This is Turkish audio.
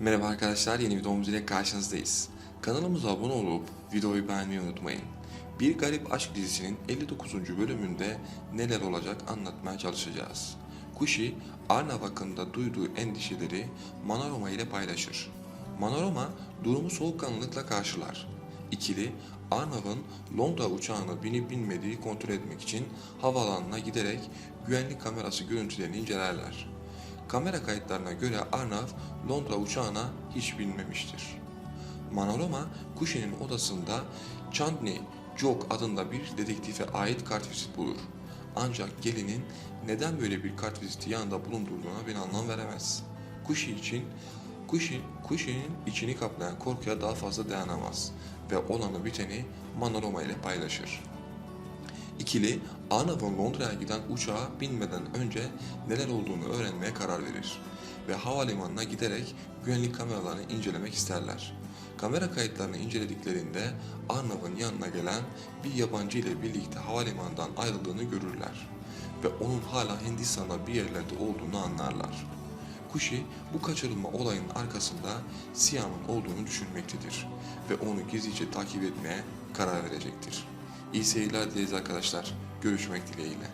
Merhaba arkadaşlar, yeni videomuz ile karşınızdayız. Kanalımıza abone olup videoyu beğenmeyi unutmayın. Bir Garip Aşk dizisinin 59. bölümünde neler olacak anlatmaya çalışacağız. Kushi, Arnav hakkında duyduğu endişeleri Manoroma ile paylaşır. Manoroma durumu soğukkanlılıkla karşılar. İkili, Arnav'ın Londra uçağına binip binmediği kontrol etmek için havaalanına giderek güvenlik kamerası görüntülerini incelerler. Kamera kayıtlarına göre Arnav Londra uçağına hiç binmemiştir. Manorama Kushi'nin odasında Chandni Jok adında bir dedektife ait kartvizit bulur. Ancak gelinin neden böyle bir kartviziti yanında bulundurduğuna bir anlam veremez. Kushi için Kushi, Kushi'nin içini kaplayan korkuya daha fazla dayanamaz ve olanı biteni Manorama ile paylaşır. İkili Arnav'ın Londra'ya giden uçağa binmeden önce neler olduğunu öğrenmeye karar verir ve havalimanına giderek güvenlik kameralarını incelemek isterler. Kamera kayıtlarını incelediklerinde Arnav'ın yanına gelen bir yabancı ile birlikte havalimanından ayrıldığını görürler ve onun hala Hindistan'da bir yerlerde olduğunu anlarlar. Kushi bu kaçırılma olayının arkasında Siam'ın olduğunu düşünmektedir ve onu gizlice takip etmeye karar verecektir. İyi seyirler dileriz arkadaşlar. Görüşmek dileğiyle.